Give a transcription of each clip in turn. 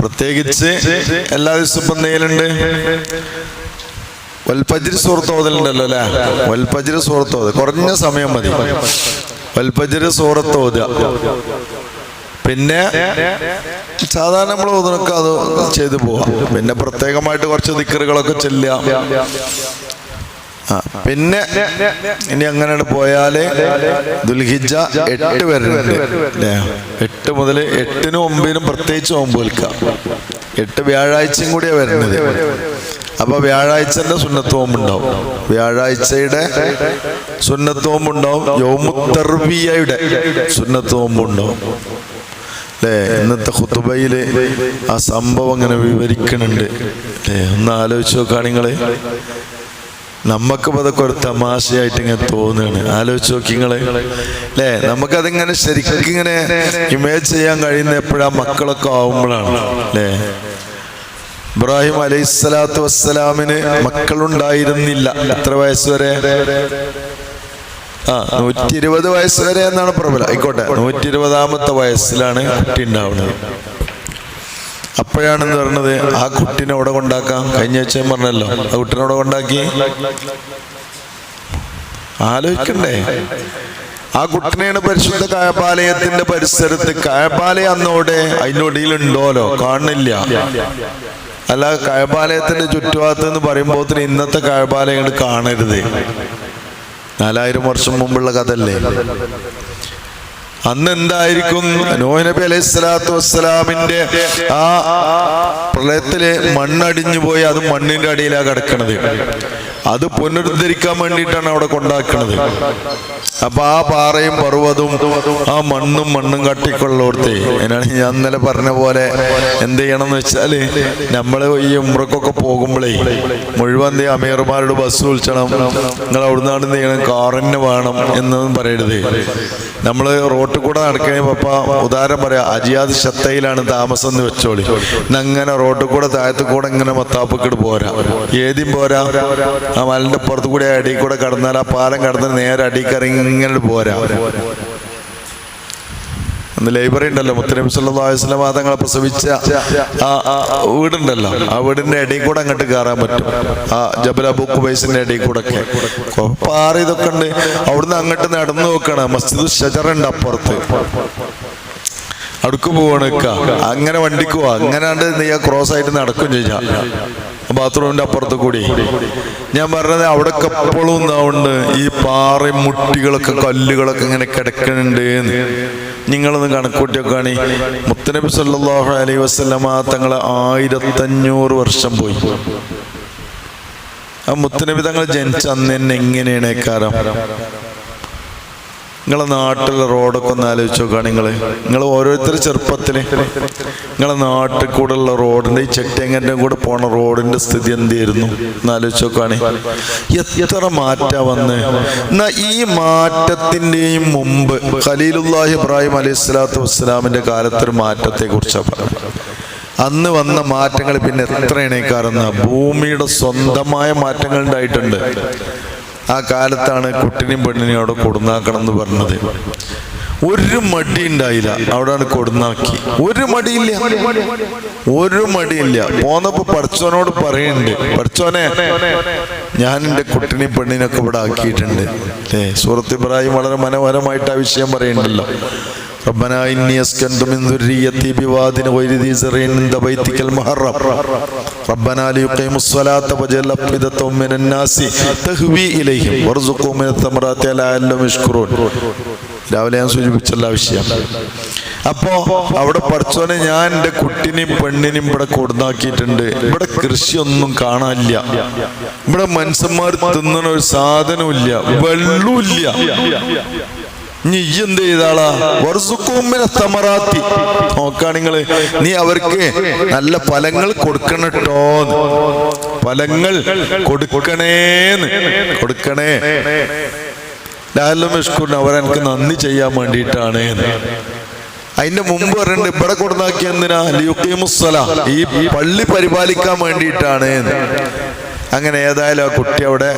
പ്രത്യേകിച്ച് എല്ലാ ദിവസവും ഇപ്പം നെയ്യലുണ്ട് വൽപ്പജിരി സൂറത്ത് ഓതലുണ്ടല്ലോ അല്ലേ? വൽപ്പജിരി സൂറത്ത് ഓത്. കുറഞ്ഞ സമയം മതി. വൽപ്പജിരി സൂറത്ത് ഓതുക പിന്നെ സാധാരണ നമ്മൾ ഓതുന്നൊക്കെ അത് ചെയ്തു പോവാം. പിന്നെ പ്രത്യേകമായിട്ട് കുറച്ച് ദിക്കറുകളൊക്കെ ചെല്ലുക. പിന്നെ ഇനി അങ്ങനെ പോയാലേ ദുൽഹിജ എട്ട് വരുന്നുണ്ട് എട്ട് മുതൽ എട്ടിനും ഒമ്പതിനും പ്രത്യേകിച്ച് നോമ്പ് വിൽക്കാം എട്ട് വ്യാഴാഴ്ചയും കൂടിയാ വരുന്നത്. അപ്പൊ വ്യാഴാഴ്ചന്റെ സുന്നത്ത് ഉണ്ടാവും വ്യാഴാഴ്ചയുടെ സുന്നത്ത് ഉണ്ടാവും യോമുത്തർബിയയുടെ സുന്നത്തോം ഉണ്ടാവും അല്ലേ? ഇന്നത്തെ ഖുത്തുബയിൽ ആ സംഭവം അങ്ങനെ വിവരിക്കണുണ്ട്. അല്ലേ? ഒന്ന് ആലോചിച്ച് നിങ്ങൾ. നമുക്കിപ്പോ അതൊക്കെ ഒരു തമാശയായിട്ട് ഇങ്ങനെ തോന്നുകയാണ്. ആലോചിച്ച് നോക്കി നിങ്ങൾ. അല്ലേ? നമുക്കതിങ്ങനെ ശരിക്കും ഇങ്ങനെ ഇമേജ് ചെയ്യാൻ കഴിയുന്ന എപ്പോഴാ മക്കളൊക്കെ ആവുമ്പോഴാണ്. അല്ലേ? ഇബ്രാഹിം അലൈഹി സ്വലാത്തു വസ്സലാമിന് മക്കളുണ്ടായിരുന്നില്ല. എത്ര വയസ്സ് വരെ? ആ നൂറ്റി ഇരുപത് വയസ്സ് വരെ എന്നാണ് പ്രബലം. ആയിക്കോട്ടെ. നൂറ്റി ഇരുപതാമത്തെ വയസ്സിലാണ് കുട്ടി ഉണ്ടാവുന്നത്. അപ്പോഴാണെന്ന് പറഞ്ഞത് ആ കുട്ടിനെ അവിടെ കൊണ്ടാക്കാം. കഴിഞ്ഞ ആഴ്ച പറഞ്ഞല്ലോ. ആ കുട്ടിനെ അവിടെ കൊണ്ടാക്കി. ആലോചിക്കണ്ടേ? ആ കുട്ടനെയാണ് പരിശുദ്ധ കായപാലയത്തിന്റെ പരിസരത്ത്. കായപാലയ അന്നോടെ അതിനൊടിയിലുണ്ടോലോ? കാണില്ല അല്ല കായപാലയത്തിന്റെ ചുറ്റുഭാഗത്ത് എന്ന് പറയുമ്പോൾ ഇന്നത്തെ കായപാലയങ്ങൾ കാണരുത്. നാലായിരം വർഷം മുമ്പുള്ള കഥല്ലേ അന്ന് എന്തായിരിക്കും നോഹ് നബി അലൈഹി സ്വലാത്തു വസ്സലാമിന്റെ ആ പ്രളയത്തിൽ മണ്ണടിഞ്ഞു പോയി അത് മണ്ണിന്റെ അടിയിലാണ് കിടക്കണത്. അത് പുനരുദ്ധരിക്കാൻ വേണ്ടിയിട്ടാണ് അവിടെ കൊണ്ടാക്കുന്നത് അപ്പൊ ആ പാറയും പർവതവും ആ മണ്ണും മണ്ണും കട്ടിക്കൊള്ളോർത്തേ. അതിനാണ് ഞാൻ ഇന്നലെ പറഞ്ഞ പോലെ എന്ത് ചെയ്യണം എന്ന് വെച്ചാൽ നമ്മൾ ഈ ഉമ്രക്കൊക്കെ പോകുമ്പോഴേ മുഴുവൻ ചെയ്യും, അമീർമാരോട് ബസ് വിളിച്ചണം. നിങ്ങൾ അവിടുന്ന് എന്ത് ചെയ്യണം കാറിന് വേണം എന്നൊന്നും പറയരുത്. നമ്മൾ റോട്ടിൽ കൂടെ നടക്കണേ പപ്പ ഉദാഹരണം പറയാം അജിയാദ് ശത്തയിലാണ് താമസം എന്ന് വെച്ചോളി. അങ്ങനെ റോട്ടിൽ കൂടെ താഴത്തു കൂടെ ഇങ്ങനെ മത്താപ്പക്കിട്ട് പോരാ. ഏതും പോരാ? ആ മലിന്റെ പുറത്തു കൂടെ അടിയിൽ കൂടെ കടന്നാൽ ആ പാലം കടന്ന് നേരെ അടിക്കറങ്ങി ഇങ്ങനെ പോരാ. അന്ന് ലൈബ്രറി ഉണ്ടല്ലോ അലൈഹി വസല്ലം തങ്ങളെ പ്രസവിച്ച ആ വീടുണ്ടല്ലോ. ആ വീടിന്റെ ഇടയിൽ കൂടെ അങ്ങോട്ട് കയറാൻ പറ്റും. ആ ജബല ബുക്ക് കുബൈസിന്റെ ഇടയിൽ കൂടെ പാറ ഇതൊക്കെ ഉണ്ട്. അവിടുന്ന് അങ്ങോട്ട് നടന്നു നോക്കണം. മസ്ജിദ് ഷജറുണ്ട് അപ്പുറത്ത്. അടുക്ക് പോവാണ് അങ്ങനെ വണ്ടിക്ക് പോവാ അങ്ങനെ നീ ക്രോസ് ആയിട്ട് നടക്കും ചെയ്യാം. ബാത്റൂമിന്റെ അപ്പുറത്ത് കൂടി ഞാൻ പറഞ്ഞത് അവിടെ എപ്പോഴും ഉണ്ടാവുന്നുണ്ട്. ഈ പാറ മുട്ടികളൊക്കെ കല്ലുകളൊക്കെ ഇങ്ങനെ കിടക്കുന്നുണ്ട് നിങ്ങളൊന്ന് കണക്കൂട്ടിയൊക്കെ കാണി. മുത്തനബി സല്ലാഹു അലൈ വസല്ലമ തങ്ങളെ ആയിരത്തഞ്ഞൂറ് വർഷം പോയി. ആ മുത്തനബി തങ്ങൾ ജനിച്ച അന്ന് തന്നെ എങ്ങനെയാണ് കാരം നിങ്ങളെ നാട്ടിലെ റോഡൊക്കെ ഒന്ന് ആലോചിച്ച് നോക്കുകയാണ് നിങ്ങൾ നിങ്ങൾ ഓരോരുത്തർ ചെറുപ്പത്തിൽ നിങ്ങളെ നാട്ടിൽ കൂടെ ഉള്ള റോഡിന്റെ ഈ ചെട്ടിയങ്ങന്റെ കൂടെ പോണ റോഡിന്റെ സ്ഥിതി എന്തായിരുന്നു എന്ന് ആലോചിച്ച് നോക്കുകയാണ് എത്ര മാറ്റ വന്ന്. എന്നാ ഈ മാറ്റത്തിന്റെയും മുമ്പ് ഖലീലുല്ലാഹി ഇബ്രാഹിം അലൈഹി സ്വലാത്തു വസ്സലാമിന്റെ കാലത്തൊരു മാറ്റത്തെ കുറിച്ചാണ് പറഞ്ഞത്. അന്ന് വന്ന മാറ്റങ്ങൾ പിന്നെ എത്ര എണീക്കാറുന്ന ഭൂമിയുടെ സ്വന്തമായ മാറ്റങ്ങൾ ഉണ്ടായിട്ടുണ്ട്. ആ കാലത്താണ് കുട്ടിനെയും പെണ്ണിനെയും അവിടെ കൊടുന്നാക്കണം എന്ന് പറഞ്ഞത്. ഒരു മടി ഉണ്ടായില്ല. അവിടെയാണ് കൊടുന്നാക്കി. ഒരു മടിയില്ല. ഒരു മടിയില്ല. പോന്നപ്പോ പഠിച്ചോനോട് പറയുന്നുണ്ട് പഠിച്ചോനെ ഞാൻ എന്റെ കുട്ടിനെയും പെണ്ണിനൊക്കെ ഇവിടെ ആക്കിയിട്ടുണ്ട്. ഏ സൂറത്ത് ഇബ്രാഹിം വളരെ മനോഹരമായിട്ട് ആ വിഷയം പറയുന്നുണ്ടല്ലോ ربنا إني أسكنت من ذريتي بواد غير ذي زرع عند بيتك المحرم ربنا ليقيموا الصلاة وجعل أفئدة من الناس تهوي إليهم وارزقهم من الثمرات لعلهم يشكرون രാവിലെ ഞാൻ സൂചിപ്പിച്ചുള്ള ആ വിഷയം അപ്പോ അവിടെ പഠിച്ചോനെ ഞാൻ എൻ്റെ കുട്ടിനെയും പെണ്ണിനെയും ഇവിടെ കൊടുന്നാക്കിയിട്ടുണ്ട് ഇവിടെ കൃഷിയൊന്നും കാണാനില്ല ഇവിടെ മനുഷ്യന്മാർ തിന്നണ ഒരു സാധനമില്ല വെള്ളമില്ല നീ എന്ത് ചെയ്താളാ? വർസുക്കുമ്മിനെ നോക്കാ നിങ്ങൾ നീ അവർക്ക് നല്ല ഫലങ്ങൾ കൊടുക്കണട്ടോ ഫലങ്ങൾ കൊടുക്കണേന്ന്. കൊടുക്കണേ. ലാലും ഇഷ്കുറിന് അവരെനിക്ക് നന്ദി ചെയ്യാൻ വേണ്ടിയിട്ടാണ് അതിന്റെ മുമ്പ് പറയണ്ട് ഇവിടെ കൊടുന്നാക്കിയ എന്തിനാ? ഈ പള്ളി പരിപാലിക്കാൻ വേണ്ടിയിട്ടാണ് അങ്ങനെ ഏതായാലും ആ കുട്ടി അവിടെ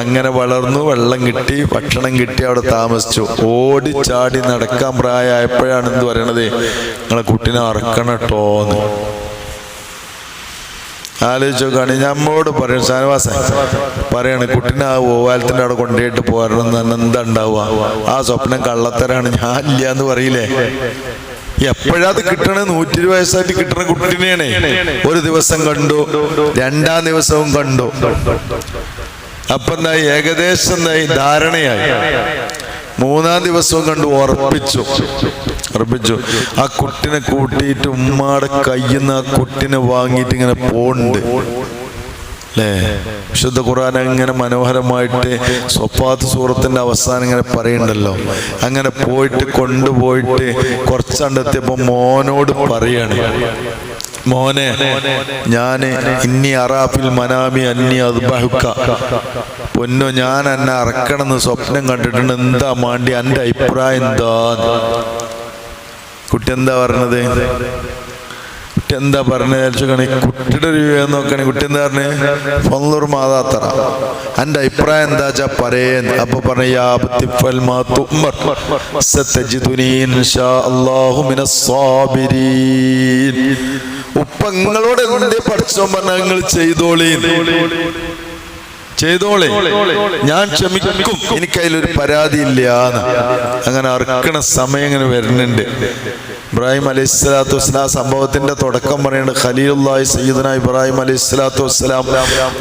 അങ്ങനെ വളർന്നു വെള്ളം കിട്ടി ഭക്ഷണം കിട്ടി അവിടെ താമസിച്ചു. ഓടി ചാടി നടക്കാൻ പ്രായമായപ്പോഴാണ് എന്ത് പറയണത്? നിങ്ങളെ കുട്ടീനെ അറക്കണം കേട്ടോന്ന് ആലോചിച്ചോക്കാണ് നമ്മോട് പറയും ഷാനവാസ പറയാണ് കുട്ടീനെ ആ ഓവാലത്തിന്റെ അവിടെ കൊണ്ടുപോയിട്ട് പോരണം എന്ന് എന്താ ഉണ്ടാവുക? ആ സ്വപ്നം കള്ളത്തരാണ് ഞാൻ ഇല്ല എന്ന് പറയില്ലേ? എപ്പോഴാ കിട്ടണേ കിട്ടണ നൂറ്റി ഇരുപത് വയസ്സായിട്ട് കിട്ടണ കുട്ടീനെയാണ്. ഒരു ദിവസം കണ്ടു. രണ്ടാം ദിവസവും കണ്ടു. അപ്പൊ എന്തായി? ഏകദേശം എന്തായി? ധാരണയായി. മൂന്നാം ദിവസവും കണ്ടു. ഉറപ്പിച്ചു. ഉറപ്പിച്ചു. ആ കുട്ടിനെ കൂട്ടിയിട്ട് ഉമ്മാടെ കയ്യിൽ നിന്ന് ആ കുട്ടിനെ വാങ്ങിയിട്ട് ഇങ്ങനെ പോണ്ട് അല്ലേ വിശുദ്ധ ഖുർആൻ അങ്ങനെ മനോഹരമായിട്ട് സ്വപ്പാത്ത് സുഹൃത്തിന്റെ അവസാനം ഇങ്ങനെ പറയുന്നുണ്ടല്ലോ. അങ്ങനെ പോയിട്ട് കൊണ്ടുപോയിട്ട് കുറച്ചണ്ടെത്തിയപ്പോ മോനോട് പറയാണ്. മോനെ ഞാൻ ഇന്നി അറാഫിൽ മനാമി അന്നി അദ്ബഹുക്ക. പൊന്നോ ഞാൻ എന്നെ അറക്കണമെന്ന് സ്വപ്നം കണ്ടിട്ടുണ്ട്. എന്താ മാണ്ടി? എന്റെ അഭിപ്രായം എന്താ കുട്ടി എന്താ പറഞ്ഞത്? കുട്ടി എന്താ പറഞ്ഞത് കണി കുട്ടിയുടെ ഒരു വിവേകം നോക്കണേ. കുട്ടി എന്താ പറഞ്ഞേ? ഫൊന്നൂർ മാതാത്തറ എന്റെ അഭിപ്രായം എന്താ വെച്ചാ പറയൻ അപ്പൊ പറഞ്ഞു ഉപ്പ നിങ്ങളോട് എന്തേ പഠിച്ചോ പറഞ്ഞ നിങ്ങൾ ചെയ്തോളീ. ചെയ്തോളെ. ഞാൻ ക്ഷമിക്കും. എനിക്കതിലൊരു പരാതി ഇല്ല അങ്ങനെ അറുക്കണ സമയം ഇങ്ങനെ വരുന്നുണ്ട്. ഇബ്രാഹിം അലൈഹി സ്വലാത്തു വസ്സലാം സംഭവത്തിന്റെ തുടക്കം പറയുന്നത് ഖലീലുല്ലാഹി സയ്യിദന ഇബ്രാഹിം അലൈഹി സ്വലാത്തു വസ്സലാം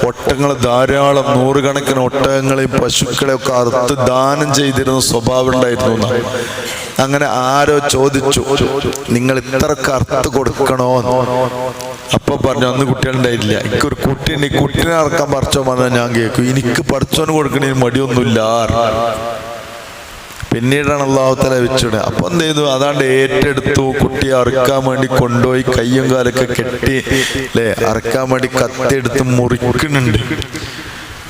ഒട്ടങ്ങൾ ധാരാളം നൂറുകണക്കിന് ഒട്ടകങ്ങളെയും പശുക്കളെ ഒക്കെ അറുത്ത് ദാനം ചെയ്തിരുന്ന സ്വഭാവം ഉണ്ടായിരുന്നു. അങ്ങനെ ആരോ ചോദിച്ചു നിങ്ങൾ ഇത്രക്ക് അർത്ഥ കൊടുക്കണോ? അപ്പൊ പറഞ്ഞു അന്ന് കുട്ടികളുണ്ടായിരുന്നില്ല എനിക്കൊരു കുട്ടീനെ ഈ കുട്ടീനെ ഇറക്കാൻ പറിച്ചോ പറഞ്ഞാൽ ഞാൻ കേൾക്കും. എനിക്ക് പഠിച്ചോന് കൊടുക്കണേ മടിയൊന്നുമില്ല. പിന്നീടാണ് അള്ളാഹുത്തല വെച്ചിട് അപ്പൊ എന്ത് ചെയ്തു? അതാണ്ട് ഏറ്റെടുത്തു. കുട്ടിയെ അറുക്കാൻ വേണ്ടി കൊണ്ടുപോയി കയ്യും കാലൊക്കെ കെട്ടി അല്ലേ അറുക്കാൻ വേണ്ടി കത്തിയെടുത്ത് മുറിക്കുന്നുണ്ട്.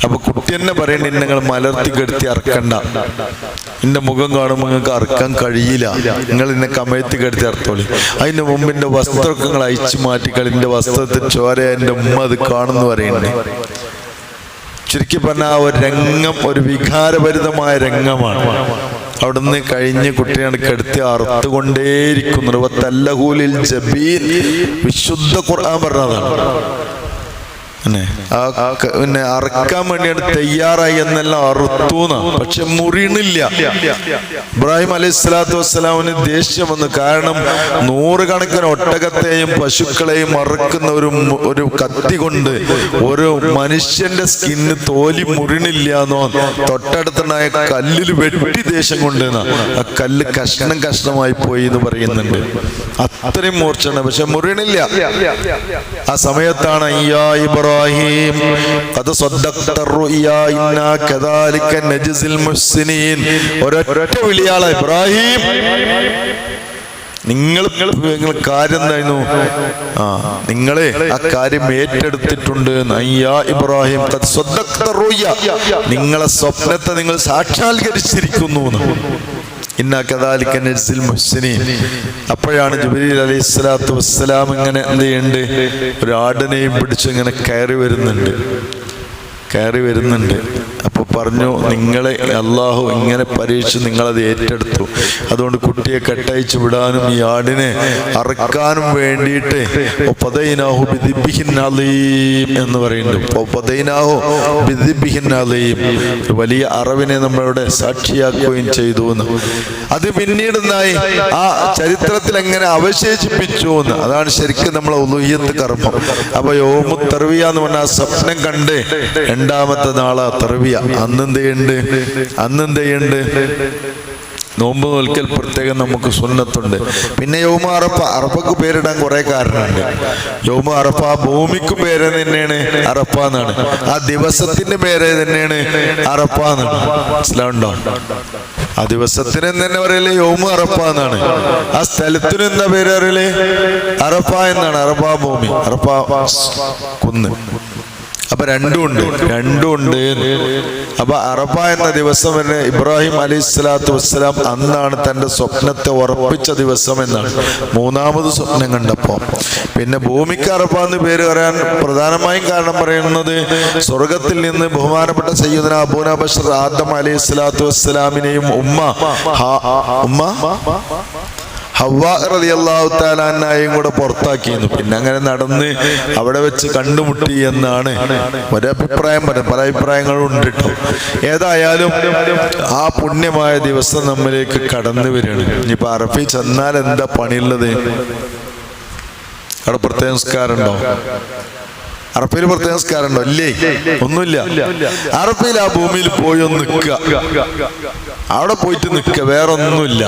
അപ്പൊ കുട്ടി തന്നെ പറയണ്ട നിങ്ങൾ മലർത്തി കെടുത്തി അറക്കണ്ട. എന്റെ മുഖം കാണുമ്പോൾ നിങ്ങൾക്ക് അറക്കാൻ കഴിയില്ല. നിങ്ങൾ എന്നെ കമഴ്ത്തി കെടുത്തി അറത്തോളി. അതിന്റെ മുമ്പ് എന്റെ വസ്ത്രമൊക്കെ നിങ്ങൾ അയച്ചു മാറ്റിക്കളി എന്റെ വസ്ത്രത്തിൽ ചോര എന്റെ ഉമ്മ അത് കാണുന്നു പറയണ്ടേ ചുരുക്കി പറഞ്ഞ ആ ഒരു രംഗം ഒരു വികാരഭരിതമായ രംഗമാണ്. അവിടുന്ന് കഴിഞ്ഞ് കുട്ടിയാണ് കെടുത്തി ജബീൻ. വിശുദ്ധ ഖുർആൻ പറഞ്ഞതാണ്. പിന്നെ അറക്കാൻ വേണ്ടിയാണ് തയ്യാറായി എന്നെല്ലാം അറുത്തൂന്ന. പക്ഷെ മുറിയണില്ല. ഇബ്രാഹിം അലൈഹി സ്വലാത്തു വസ്സലാമിന് ദേഷ്യം വന്നു. കാരണം നൂറുകണക്കിന് ഒട്ടകത്തെയും പശുക്കളെയും അറുക്കുന്ന ഒരു ഒരു കത്തി കൊണ്ട് ഒരു മനുഷ്യന്റെ സ്കിന്ന് തോലി മുറിണില്ല എന്നോ തൊട്ടടുത്തുണ്ടായ കല്ലിൽ വെട്ടി ദേഷ്യം കൊണ്ട് ആ കല്ല് കഷ്ണം കഷ്ണമായി പോയി എന്ന് പറയുന്നുണ്ട്. അത്രയും മൂർച്ചയാണ് പക്ഷെ മുറിയണില്ല. ആ സമയത്താണ് അയ്യാ ഇബ്രാഹിം അത് നജ്സിൽ മുഹ്സിനീൻ ഒരൊറ്റ വിളിയാള ഇബ്രാഹിം. നിങ്ങൾ നിങ്ങൾ കാര്യം എന്തായിരുന്നു? ആ നിങ്ങളെ ആ കാര്യം ഏറ്റെടുത്തിട്ടുണ്ട്. ഇബ്രാഹിം. നിങ്ങളെ സ്വപ്നത്തെ നിങ്ങൾ സാക്ഷാത്കരിച്ചിരിക്കുന്നു അപ്പോഴാണ് ജുബലീൽ അലൈഹി സ്വലാത്തു വസ്സലാം ഇങ്ങനെ എന്ത് ചെയ്യുന്നുണ്ട് ഒരു ആടിനെയും പിടിച്ച് ഇങ്ങനെ കയറി വരുന്നുണ്ട്. കയറി വരുന്നുണ്ട്. അപ്പൊ പറഞ്ഞു നിങ്ങളെ അള്ളാഹു ഇങ്ങനെ പരീക്ഷിച്ച് നിങ്ങളത് ഏറ്റെടുത്തു. അതുകൊണ്ട് കുട്ടിയെ കെട്ടയച്ചു വിടാനും ഈ ആടിനെ അറക്കാനും വേണ്ടിയിട്ട് ഒപ്പതൈനാഹു ബിദിബിഹിന്നലീം എന്ന് പറയുന്നുണ്ട്. ഒപ്പതൈനാഹു ബിദിബിഹിന്നലീം വലിയ അറിവിനെ നമ്മളുടെ സാക്ഷിയാക്കുകയും ചെയ്തു എന്ന്. അത് പിന്നീട് എന്തായി? ആ ചരിത്രത്തിൽ എങ്ങനെ അവശേഷിപ്പിച്ചു എന്ന്. അതാണ് ശരിക്കും നമ്മളെ ഉലുഹിയത്ത് കർമ്മം. അപ്പൊ യോമു തെർവിയ എന്ന് പറഞ്ഞ ആ സ്വപ്നം കണ്ട് രണ്ടാമത്തെ നാളാ അന്നെന്ത് ചെയ്യുന്നുണ്ട് അന്നെന്ത് ചെയ്യുന്നുണ്ട് നോമ്പ് നോൽക്കൽ പ്രത്യേകം നമുക്ക് സുന്നത്തുണ്ട്. പിന്നെ യോമ അറപ്പ അറപ്പക്ക് പേരിടാൻ കുറെ കാരണമുണ്ട്. യോമ അറപ്പ ആ ഭൂമിക്ക് പേര് തന്നെയാണ് അറപ്പ എന്നാണ്. ആ ദിവസത്തിന്റെ പേര് തന്നെയാണ് അറപ്പ എന്നാണ്. മനസ്സിലാവുണ്ടോ? ആ ദിവസത്തിന് തന്നെ പറയലേ യോമ അറപ്പ എന്നാണ്. ആ സ്ഥലത്തിന് എന്താ പേര് അറിയലേ അറപ്പ എന്നാണ്. അറപ്പ ഭൂമി. അറപ്പ കുന്ന്. അപ്പൊ രണ്ടും ഉണ്ട് രണ്ടും ഉണ്ട് അപ്പൊ അറഫ എന്ന ദിവസം തന്നെ ഇബ്രാഹിം അലൈഹി സ്വലാത്തു വസ്സലാം അന്നാണ് തന്റെ സ്വപ്നത്തെ ഉറപ്പിച്ച ദിവസം എന്നാണ്. മൂന്നാമത് സ്വപ്നം കണ്ടപ്പോ പിന്നെ ഭൂമിക്ക് അറഫ എന്ന് പേര് പറയാൻ പ്രധാനമായും കാരണം പറയുന്നത് സ്വർഗത്തിൽ നിന്ന് ബഹുമാനപ്പെട്ട സയ്യുദന അബൂന ബഷർ ആദം അലൈഹി സ്വലാത്തു വസ്സലാമിനെയും ഉമ്മ ഉമ്മ ഹവ്വ കൂടെ പുറത്താക്കിയിരുന്നു. പിന്നെ അങ്ങനെ നടന്ന് അവിടെ വെച്ച് കണ്ടുമുട്ടി എന്നാണ് ഒരഭിപ്രായം പറയാം പല അഭിപ്രായങ്ങളും ഉണ്ട് കേട്ടോ. ഏതായാലും ആ പുണ്യമായ ദിവസം നമ്മിലേക്ക് കടന്നു വരികയാണ്. ഇനിയിപ്പൊ അറഫി ചെന്നാൽ എന്താ പണിയുള്ളത്? അവിടെ പ്രത്യേക സംസ്കാരമുണ്ടോ അറപ്പയിൽ പ്രത്യേക സംസ്കാരമുണ്ടോ ഇല്ലേ? ഒന്നുമില്ല. അറപ്പയിൽ ആ ഭൂമിയിൽ പോയി ഒന്ന് നിൽക്കുക. അവിടെ പോയിട്ട് നിൽക്കുക. വേറെ ഒന്നുമില്ല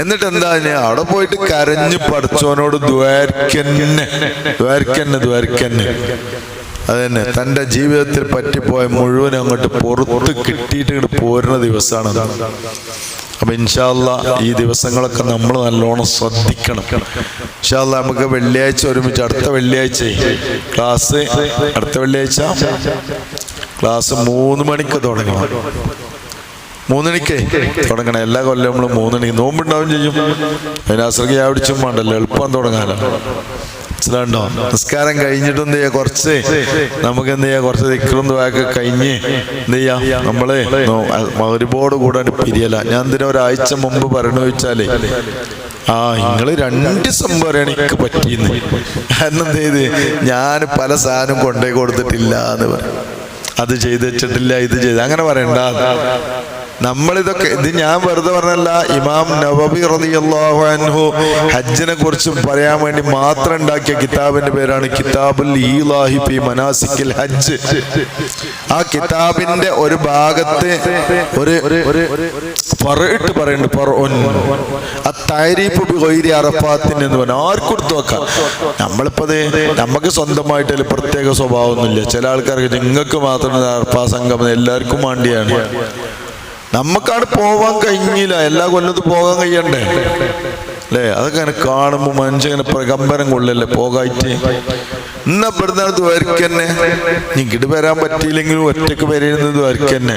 എന്നിട്ട് എന്താ അവിടെ പോയിട്ട് കരഞ്ഞ് പഠിച്ചവനോട് ദ്വാരക്കന്നെ. ദ്വാരക്കന്നെ ദ്വാരക്കന്നെ. അതന്നെ തന്റെ ജീവിതത്തിൽ പറ്റിപ്പോയ മുഴുവൻ അങ്ങോട്ട് പുറത്ത് കിട്ടിയിട്ട് ഇങ്ങോട്ട് പോരുന്ന ദിവസമാണ് അപ്പൊ ഇൻഷാല്ല ഈ ദിവസങ്ങളൊക്കെ നമ്മൾ നല്ലോണം ശ്രദ്ധിക്കണം. ഇൻഷാല്ല നമുക്ക് വെള്ളിയാഴ്ച ഒരുമിച്ച് അടുത്ത വെള്ളിയാഴ്ച ക്ലാസ്. അടുത്ത വെള്ളിയാഴ്ച? ക്ലാസ് മൂന്ന് മണിക്ക് തുടങ്ങണം. മൂന്നണിക്ക് തുടങ്ങണം. എല്ലാ കൊല്ലം നമ്മൾ മൂന്നണി നോമ്പുണ്ടാവും ചെയ്യും. അതിനാശ്രക്ക് ആവിടിച്ചും വേണ്ടല്ലോ. എളുപ്പം തുടങ്ങാനോ. മനസ്സിലാണ്ടോ നിസ്കാരം കഴിഞ്ഞിട്ട് എന്ത് ചെയ്യാ? കുറച്ച് നമുക്ക് എന്ത് ചെയ്യാ? കുറച്ച് ദിക്കറും ദ്വായൊക്കെ കഴിഞ്ഞ് എന്ത് ചെയ്യാ? നമ്മൾ ഒരുപാട് കൂടെ പിരിയല. ഞാൻ എന്തിനാ ഒരാഴ്ച മുമ്പ് പറഞ്ഞു വെച്ചാലേ ആ നിങ്ങൾ രണ്ട് സംഭവമാണ് എനിക്ക് പറ്റിയെന്ന്. കാരണം എന്ത് ചെയ്ത്? ഞാൻ പല സാധനം കൊണ്ടേ കൊടുത്തിട്ടില്ല എന്ന് പറയും അത് ചെയ്ത് വെച്ചിട്ടില്ല ഇത് ചെയ്ത് അങ്ങനെ പറയണ്ട. നമ്മളിതൊക്കെ ഇത് ഞാൻ വെറുതെ പറഞ്ഞല്ല ഇമാം നവബി റളിയല്ലാഹു അൻഹു ഹജ്ജിനെ കുറിച്ച് പറയാൻ വേണ്ടി മാത്രം ഉണ്ടാക്കിയ കിതാബിന്റെ പേരാണ് കിതാബുൽ മനാസിക്കിൽ ഹജ്ജ്. ആ കിതാബിന്റെ ഒരു ഭാഗത്ത് ഒരു പറയിട്ട് പറയുന്നുണ്ട് അറഫാത്തിൻ എന്ന് പറഞ്ഞു ആർക്കൊടുത്ത് വെക്കാം. നമ്മളിപ്പത് നമുക്ക് സ്വന്തമായിട്ട് ഒരു പ്രത്യേക സ്വഭാവമൊന്നുമില്ല. ചില ആൾക്കാർക്ക് നിങ്ങൾക്ക് മാത്രം അർഫാ സംഗമം എല്ലാവർക്കും വേണ്ടിയാണ്. നമുക്കാണ് പോവാൻ കഴിഞ്ഞില്ല. എല്ലാ കൊല്ലത്തും പോകാൻ കഴിയണ്ടേ? അല്ലേ അതൊക്കെ അങ്ങനെ കാണുമ്പോൾ മനുഷ്യങ്ങനെ പ്രകമ്പനം കൊള്ളല്ലേ? പോകായിട്ട്. എന്നാ പെടുന്നത് ദ്വാരക്കന്നെ ഇങ്ങോട്ട് വരാൻ പറ്റിയില്ലെങ്കിലും ഒറ്റയ്ക്ക് വരുന്നത് ദ്വാരക്കന്നെ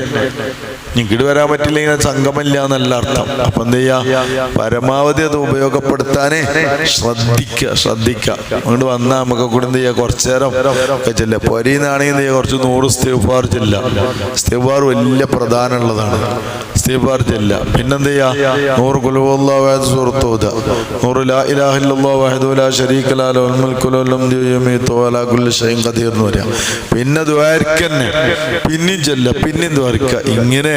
ഇങ്ങോട്ട് വരാൻ പറ്റിയില്ലെങ്കിൽ സംഗമില്ല എന്നല്ല അർത്ഥം. അപ്പൊ എന്ത് ചെയ്യാ? പരമാവധി അത് ഉപയോഗപ്പെടുത്താനേ ശ്രദ്ധിക്കുക ശ്രദ്ധിക്കുക അങ്ങോട്ട് വന്നാൽ നമുക്ക് കൂടെ എന്ത് ചെയ്യാ? കുറച്ചു നേരം പൊരീന്നാണെങ്കിൽ കുറച്ച് നൂറ് സ്തീഫാർ ചെല്ല സ്തീഫാർ വലിയ പ്രധാനമുള്ളതാണ്. സ്തീഫാർ ചെല്ല പിന്നെന്ത് ചെയ്യാ നൂറ് കുലുവല്ലാഹ് സുഹൃത്തോത നൂറ് ലാ ഇലാഹ ഇല്ലല്ലാഹു വഹദഹു ലാ ശരീക ലാ ലഹുൽ മുൽക്കു വൽ ഹംദു യമീതു വലാ കുല്ലി ഷൈഇൻ ഖദീർ എന്ന് പറയാം. പിന്നെ ദ്വാരക്കന്നെ. പിന്നെയും ചെല്ല പിന്നെയും ദ്വാരക്ക. ഇങ്ങനെ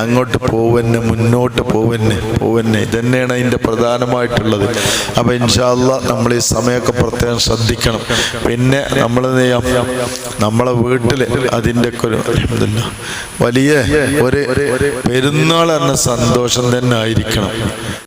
അങ്ങോട്ട് പോവന്നെ മുന്നോട്ട് പോവന്നെ പോവന്നെ. ഇതന്നെയാണ് അതിന്റെ പ്രധാനമായിട്ടുള്ളത്. അപ്പൊ ഇൻഷാല്ല നമ്മൾ ഈ സമയമൊക്കെ പ്രത്യേകം ശ്രദ്ധിക്കണം. പിന്നെ നമ്മൾ ചെയ്യാം? നമ്മളെ വീട്ടിൽ അതിന്റെ ഒക്കെ ഒരു വലിയ ഒരു പെരുന്നാൾ എന്ന സന്തോഷം തന്നെ ആയിരിക്കണം.